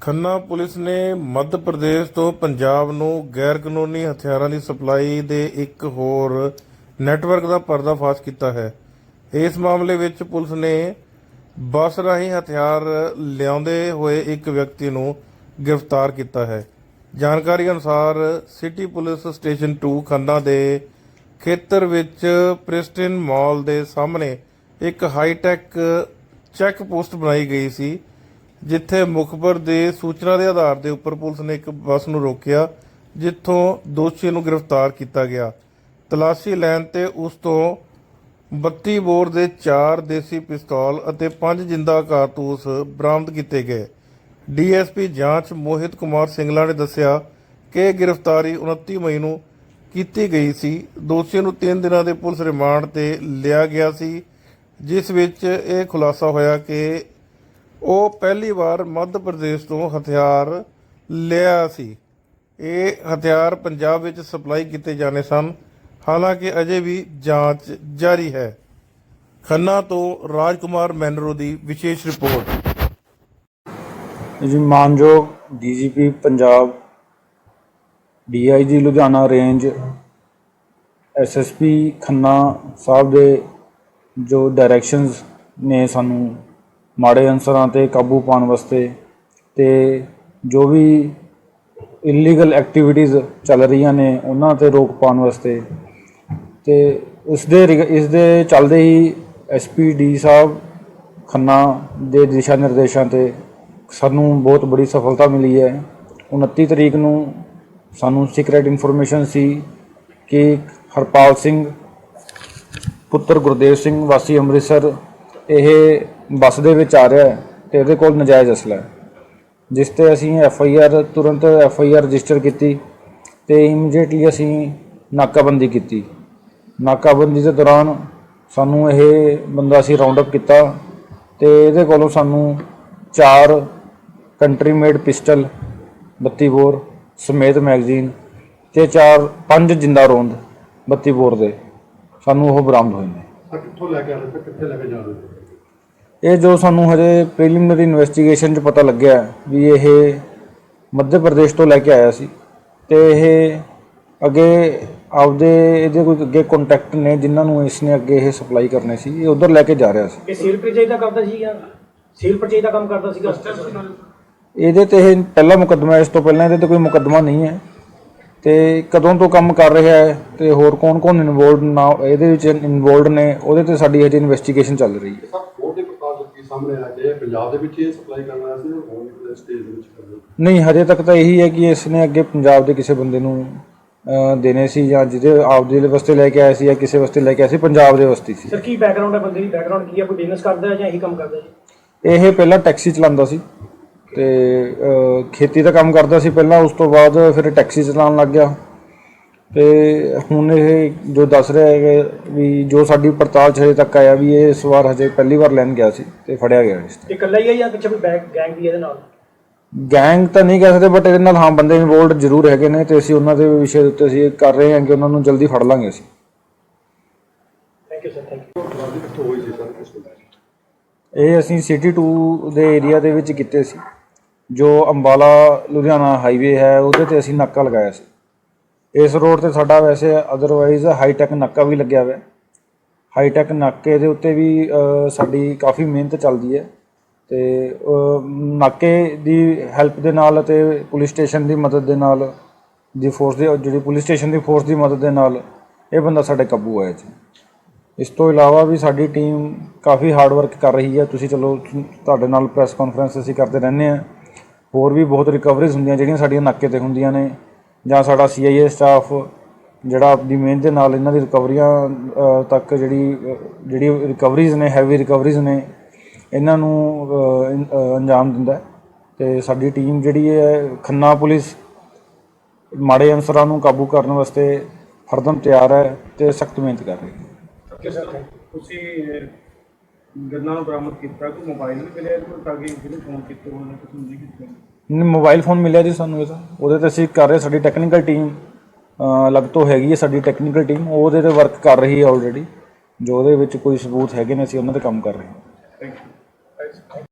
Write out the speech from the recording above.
Khanna police ਨੇ ਮੱਧ ਪ੍ਰਦੇਸ਼ ਤੋਂ ਪੰਜਾਬ ਨੂੰ ਗੈਰ ਕਾਨੂੰਨੀ ਹਥਿਆਰਾਂ ਦੀ ਸਪਲਾਈ ਦੇ ਇੱਕ ਹੋਰ ਨੈਟਵਰਕ ਦਾ ਪਰਦਾਫਾਸ਼ ਕੀਤਾ ਹੈ। ਇਸ ਮਾਮਲੇ ਵਿੱਚ ਪੁਲਿਸ ਨੇ ਬੱਸ ਰਾਹੀਂ ਹਥਿਆਰ ਲਿਆਉਂਦੇ ਹੋਏ ਇੱਕ ਵਿਅਕਤੀ ਨੂੰ ਗ੍ਰਿਫਤਾਰ ਕੀਤਾ ਹੈ। ਜਾਣਕਾਰੀ ਅਨੁਸਾਰ ਸਿਟੀ ਪੁਲਿਸ ਸਟੇਸ਼ਨ 2 ਖੰਨਾ ਦੇ ਖੇਤਰ ਵਿੱਚ ਪ੍ਰਿਸਟਿਨ ਮਾਲ ਦੇ ਸਾਹਮਣੇ ਇੱਕ ਹਾਈਟੈਕ ਚੈੱਕ ਪੋਸਟ ਬਣਾਈ ਗਈ ਸੀ। ਜਿੱਥੇ ਮੁਖਬਰ ਦੇ ਸੂਚਨਾ ਦੇ ਆਧਾਰ ਦੇ ਉੱਪਰ ਪੁਲਿਸ ਨੇ ਇੱਕ ਬੱਸ ਨੂੰ ਰੋਕਿਆ, ਜਿੱਥੋਂ ਦੋਸ਼ੀ ਨੂੰ ਗ੍ਰਿਫਤਾਰ ਕੀਤਾ ਗਿਆ। ਤਲਾਸ਼ੀ ਲੈਣ ਤੇ ਉਸ ਤੋਂ 32 ਬੋਰ ਦੇ 4 ਦੇਸੀ ਪਿਸਤੌਲ ਅਤੇ 5 ਜਿੰਦਾ ਕਾਰਤੂਸ ਬਰਾਮਦ ਕੀਤੇ ਗਏ। ਡੀਐਸਪੀ ਜਾਂਚ ਮੋਹਿਤ ਕੁਮਾਰ ਸਿੰਗਲਾ ਨੇ ਦੱਸਿਆ ਕਿ ਗ੍ਰਿਫਤਾਰੀ 29 ਮਈ ਨੂੰ ਕੀਤੀ ਗਈ ਸੀ। ਦੋਸ਼ੀ ਨੂੰ 3 ਦਿਨਾਂ ਦੇ ਪੁਲਿਸ ਰਿਮਾਂਡ ਤੇ ਲਿਆ ਗਿਆ ਸੀ, ਜਿਸ ਵਿੱਚ ਇਹ ਖੁਲਾਸਾ ਹੋਇਆ ਕਿ ਉਹ ਪਹਿਲੀ ਵਾਰ ਮੱਧ ਪ੍ਰਦੇਸ਼ ਤੋਂ ਹਥਿਆਰ ਲਿਆ ਸੀ। ਇਹ ਹਥਿਆਰ ਪੰਜਾਬ ਵਿੱਚ ਸਪਲਾਈ ਕੀਤੇ ਜਾਣੇ ਸਨ। ਹਾਲਾਂਕਿ ਅਜੇ ਵੀ ਜਾਂਚ ਜਾਰੀ ਹੈ। ਖੰਨਾ ਤੋਂ ਰਾਜਕੁਮਾਰ ਮੈਨਰੋ ਦੀ ਵਿਸ਼ੇਸ਼ ਰਿਪੋਰਟ। ਜੀ ਮਾਨਯੋਗ DGP, Punjab, DIG, Ludhiana range, SSP Khanna ਸਾਹਿਬ ਦੇ ਜੋ ਡਾਇਰੈਕਸ਼ਨਸ ਨੇ ਸਾਨੂੰ ਮਾੜੇ ਅਨਸਰਾਂ ਤੇ ਕਾਬੂ ਪਾਉਣ ਵਾਸਤੇ ਤੇ ਜੋ ਵੀ ਇਲੀਗਲ ਐਕਟੀਵਿਟੀਜ਼ ਚੱਲ ਰਹੀਆਂ ਨੇ, ਉਹਨਾਂ ਤੇ ਰੋਕ ਪਾਉਣ ਵਾਸਤੇ। ਤੇ ਉਸ ਦੇ ਇਸ ਦੇ ਚੱਲਦੇ ਹੀ ਐਸਪੀਡੀ ਸਾਹਿਬ ਖੰਨਾ ਦੇ ਦਿਸ਼ਾ ਨਿਰਦੇਸ਼ਾਂ ਤੇ ਸਾਨੂੰ ਬਹੁਤ ਬੜੀ ਸਫਲਤਾ ਮਿਲੀ ਹੈ। 29 ਤਰੀਕ ਨੂੰ ਸਾਨੂੰ ਸੀਕ੍ਰੇਟ ਇਨਫੋਰਮੇਸ਼ਨ ਸੀ ਕਿ ਹਰਪਾਲ ਸਿੰਘ, ਪੁੱਤਰ ਗੁਰਦੇਵ ਸਿੰਘ ਵਾਸੀ ਅੰਮ੍ਰਿਤਸਰ, ਇਹ ਬੱਸ ਦੇ ਵਿੱਚ ਆ ਰਿਹਾ ਹੈ ਤੇ ਇਹਦੇ ਕੋਲ ਨਜਾਇਜ਼ ਅਸਲਾ ਹੈ। ਜਿਸ ਤੇ ਅਸੀਂ ਐਫ ਆਈ ਆਰ ਤੁਰੰਤ ਐਫ ਆਈ ਆਰ ਰਜਿਸਟਰ ਕੀਤੀ ਤੇ ਇਮੀਡੀਏਟਲੀ ਅਸੀਂ ਨਾਕਾਬੰਦੀ ਕੀਤੀ। ਨਾਕਾਬੰਦੀ ਦੇ ਦੌਰਾਨ ਸਾਨੂੰ ਇਹ ਬੰਦਾ ਅਸੀਂ ਰਾਉਂਡ ਅਪ ਕੀਤਾ ਤੇ ਇਹਦੇ ਕੋਲੋਂ ਸਾਨੂੰ ਚਾਰ ਕੰਟਰੀ ਮੇਡ ਪਿਸਟਲ 32 ਬੋਰ ਸਮੇਤ ਮੈਗਜ਼ੀਨ ਤੇ ਚਾਰ ਪੰਜ ਜਿੰਦਾ ਰੋਂਦ 32 ਬੋਰ ਦੇ ਸਾਨੂੰ ਉਹ ਬਰਾਮਦ ਹੋਏ ਨੇ। ਕਿੱਥੋਂ ਲੈ ਕੇ ਆ ਰਹੇ ਕਿੱਥੇ ਲੈ ਕੇ ਜਾ ਰਹੇ? ਇਹ ਜੋ ਸਾਨੂੰ ਹਜੇ ਪ੍ਰੀਲਿਮਿਨਰੀ ਇਨਵੈਸਟੀਗੇਸ਼ਨ 'ਚ ਪਤਾ ਲੱਗਿਆ ਵੀ ਇਹ ਮੱਧ ਪ੍ਰਦੇਸ਼ ਤੋਂ ਲੈ ਕੇ ਆਇਆ ਸੀ ਤੇ ਇਹ ਅੱਗੇ ਆਪਦੇ ਇਹਦੇ ਕੋਈ ਅੱਗੇ ਕੰਟੈਕਟ ਨੇ ਜਿਨ੍ਹਾਂ ਨੂੰ ਇਸ ਨੇ ਅੱਗੇ ਇਹ ਸਪਲਾਈ ਕਰਨੇ ਸੀ ਇਹ ਉਧਰ ਲੈ ਕੇ ਜਾ ਰਿਹਾ ਸੀ। ਇਹ ਸੇਲ ਪਰਚੇਜ ਦਾ ਕਰਦਾ ਸੀ ਜਾਂ ਸੇਲ ਪਰਚੇਜ ਦਾ ਕੰਮ ਕਰਦਾ ਸੀਗਾ। ਇਹਦੇ ਤੇ ਇਹ ਪਹਿਲਾ ਮੁਕੱਦਮਾ ਇਸ ਤੋਂ ਪਹਿਲਾਂ ਇਹਦੇ ਤੇ ਕੋਈ ਮੁਕੱਦਮਾ ਨਹੀਂ ਹੈ। ਤੇ ਕਦੋਂ ਤੋਂ ਕੰਮ ਕਰ ਰਿਹਾ ਹੈ ਤੇ ਹੋਰ ਕੌਣ-ਕੌਣ ਇਨਵੋਲਡ ਨਾ ਇਹਦੇ ਵਿੱਚ ਇਨਵੋਲਡ ਨੇ ਉਹਦੇ ਤੇ ਸਾਡੀ ਹਜੇ ਇਨਵੈਸਟੀਗੇਸ਼ਨ ਚੱਲ ਰਹੀ ਹੈ ਸਭ ਹੋਰ ਦੇ ਪ੍ਰਕਾਰ ਕੀ ਸਾਹਮਣੇ ਆ ਕਿ ਇਹ ਪੰਜਾਬ ਦੇ ਵਿੱਚ ਇਹ ਸਪਲਾਈ ਕਰਨਾ ਸੀ ਹੋਰ ਵੀ ਸਟੇਜ ਦੇ ਵਿੱਚ ਕਰਨਾ ਨਹੀਂ ਹਜੇ ਤੱਕ ਤਾਂ ਇਹੀ ਹੈ ਕਿ ਇਸ ਨੇ ਅੱਗੇ ਪੰਜਾਬ ਦੇ ਕਿਸੇ ਬੰਦੇ ਨੂੰ ਅਹ, ਦੇਣੇ ਸੀ ਜਾਂ ਜਿਹਦੇ ਆਪਦੇ ਵਾਸਤੇ ਲੈ ਕੇ ਆਇਆ ਸੀ ਜਾਂ ਕਿਸੇ ਵਾਸਤੇ ਲੈ ਕੇ ਆਇਆ ਸੀ ਪੰਜਾਬ ਦੇ ਵਾਸਤੇ ਸੀ। ਸਰ ਕੀ ਬੈਕਗ੍ਰਾਉਂਡ ਹੈ ਬੰਦੇ ਦੀ? ਬੈਕਗ੍ਰਾਉਂਡ ਕੀ ਹੈ? ਕੋਈ ਬਿਜ਼ਨਸ ਕਰਦਾ ਹੈ ਜਾਂ ਇਹੀ ਕੰਮ ਕਰਦਾ ਜੀ? ਇਹ ਪਹਿਲਾਂ ਟੈਕਸੀ ਚਲਾਉਂਦਾ ਸੀ ਤੇ ਅਹ, ਖੇਤੀ ਦਾ ਕੰਮ ਕਰਦਾ ਸੀ ਪਹਿਲਾਂ ਉਸ ਤੋਂ ਬਾਅਦ ਫਿਰ ਟੈਕਸੀ ਚਲਾਉਣ ਲੱਗ ਗਿਆ। ਤੇ ਹੁਣ ਇਹ ਜੋ ਦੱਸ ਰਿਹਾ ਹੈ ਕਿ ਵੀ ਜੋ ਸਾਡੀ ਪੜਤਾਲ 'ਚ ਹਜੇ ਤੱਕ ਆਇਆ ਵੀ ਇਹ ਇਸ ਵਾਰ ਹਜੇ ਪਹਿਲੀ ਵਾਰ ਲੈਣ ਗਿਆ ਸੀ ਤੇ ਫੜਿਆ ਗਿਆ ਇਸ ਇਹ ਇਕੱਲਾ ਹੀ ਹੈ ਜਾਂ ਪਿੱਛੇ ਕੋਈ ਬੈਕ ਗੈਂਗ ਵੀ ਇਹਦੇ ਨਾਲ? ਗੈਂਗ ਤਾਂ ਨਹੀਂ ਕਹਿ ਸਕਦੇ ਬਟ ਇਹਦੇ ਨਾਲ ਹਾਂ ਬੰਦੇ ਇਨਵੋਲਡ ਜ਼ਰੂਰ ਹੈਗੇ ਨੇ ਤੇ ਅਸੀਂ ਉਹਨਾਂ ਦੇ ਵਿਸ਼ੇ ਦੇ ਉੱਤੇ ਅਸੀਂ ਕਰ ਰਹੇ ਹਾਂ ਕਿ ਉਹਨਾਂ ਨੂੰ ਜਲਦੀ ਫੜ ਲਾਂਗੇ ਅਸੀਂ। Thank you sir thank you ਤੋਂ ਇਹ ਅਸੀਂ ਸਿਟੀ 2 ਦੇ ਏਰੀਆ ਦੇ ਵਿੱਚ ਕੀਤੇ ਸੀ। ਜੋ ਅੰਬਾਲਾ ਲੁਧਿਆਣਾ ਹਾਈਵੇ ਹੈ ਉਹਦੇ ਤੇ ਅਸੀਂ ਨਾਕਾ ਲਗਾਇਆ ਸੀ। ਇਸ ਰੋਡ ਤੇ ਸਾਡਾ ਵੈਸੇ ਅਦਰਵਾਈਜ਼ ਹਾਈਟੈਕ ਨਾਕਾ ਵੀ ਲੱਗਿਆ ਹੋਇਆ ਹਾਈਟੈਕ ਨਾਕੇ ਦੇ ਉੱਤੇ ਵੀ ਸਾਡੀ ਕਾਫੀ ਮਿਹਨਤ ਚੱਲਦੀ ਹੈ ਤੇ ਨਾਕੇ ਦੀ ਹੈਲਪ ਦੇ ਨਾਲ ਅਤੇ ਪੁਲਿਸ ਸਟੇਸ਼ਨ ਦੀ ਮਦਦ ਦੇ ਨਾਲ, ਦੀ ਫੋਰਸ ਦੀ, ਜਿਹੜੀ ਪੁਲਿਸ ਸਟੇਸ਼ਨ ਦੀ ਫੋਰਸ ਦੀ ਮਦਦ ਦੇ ਨਾਲ ਇਹ ਬੰਦਾ ਸਾਡੇ ਕਾਬੂ ਆਇਆ ਜੀ। ਇਸ ਤੋਂ ਇਲਾਵਾ ਵੀ ਸਾਡੀ ਟੀਮ ਕਾਫੀ ਹਾਰਡ ਵਰਕ ਕਰ ਰਹੀ ਹੈ। ਤੁਸੀਂ ਚਲੋ, ਤੁਹਾਡੇ ਨਾਲ ਪ੍ਰੈਸ ਕਾਨਫਰੰਸ ਅਸੀਂ ਕਰਦੇ ਰਹਿੰਦੇ ਹਾਂ। ਹੋਰ ਵੀ ਬਹੁਤ ਰਿਕਵਰੀਜ਼ ਹੁੰਦੀਆਂ ਜਿਹੜੀਆਂ ਸਾਡੀਆਂ ਨਾਕੇ ਤੇ ਹੁੰਦੀਆਂ ਨੇ। ਜਾਂ ਸਾਡਾ ਸੀਆਈਏ ਸਟਾਫ ਜਿਹੜਾ ਆਪਣੀ ਮਿਹਨਤ ਦੇ ਨਾਲ ਇਹਨਾਂ ਦੀ ਰਿਕਵਰੀਆਂ ਤੱਕ ਜਿਹੜੀ ਜਿਹੜੀ ਰਿਕਵਰੀਜ਼ ਨੇ ਹੈਵੀ ਰਿਕਵਰੀਜ਼ ਨੇ, ਇਹਨਾਂ ਨੂੰ ਅੰਜਾਮ ਦਿੰਦਾ ਹੈ। ਤੇ ਸਾਡੀ ਟੀਮ ਜਿਹੜੀ ਹੈ, ਖੰਨਾ ਪੁਲਿਸ ਮਾੜੇ ਅਨਸਰਾਂ ਨੂੰ ਕਾਬੂ ਕਰਨ ਵਾਸਤੇ ਹਰਦਮ ਤਿਆਰ ਹੈ ਤੇ ਸਖਤ ਮਿਹਨਤ ਕਰ ਰਹੀ ਹੈ। ਤੁਸੀਂ ਗੰਨਾ ਬਰਾਮਦ ਕੀਤਾ, ਕੋਈ ਮੋਬਾਈਲ ਵੀ ਮਿਲਿਆ ਕੋਈ ਤਾਂ ਕਿ ਜਿਹਨੂੰ ਫੋਨ ਕੀਤੇ ਹੋਣ, ਤੁਸੀਂ ਨਹੀਂ ਕੀਤੇ? ਨਹੀਂ ਮੋਬਾਈਲ ਫੋਨ ਮਿਲਿਆ ਜੀ ਸਾਨੂੰ ਇਹਦਾ। ਉਹਦੇ ਤੇ ਅਸੀਂ ਕਰ ਰਹੇ ਸਾਡੀ ਟੈਕਨੀਕਲ ਟੀਮ ਅਲੱਗ ਤੋਂ ਹੈਗੀ ਹੈ ਸਾਡੀ ਟੈਕਨੀਕਲ ਟੀਮ ਉਹਦੇ ਤੇ ਵਰਕ ਕਰ ਰਹੀ ਹੈ ਆਲਰੇਡੀ ਜੋ ਉਹਦੇ ਵਿੱਚ ਕੋਈ ਸਬੂਤ ਹੈਗੇ ਨੇ, ਅਸੀਂ ਉਹਨਾਂ ਤੇ ਕੰਮ ਕਰ ਰਹੇ ਹਾਂ। Thank you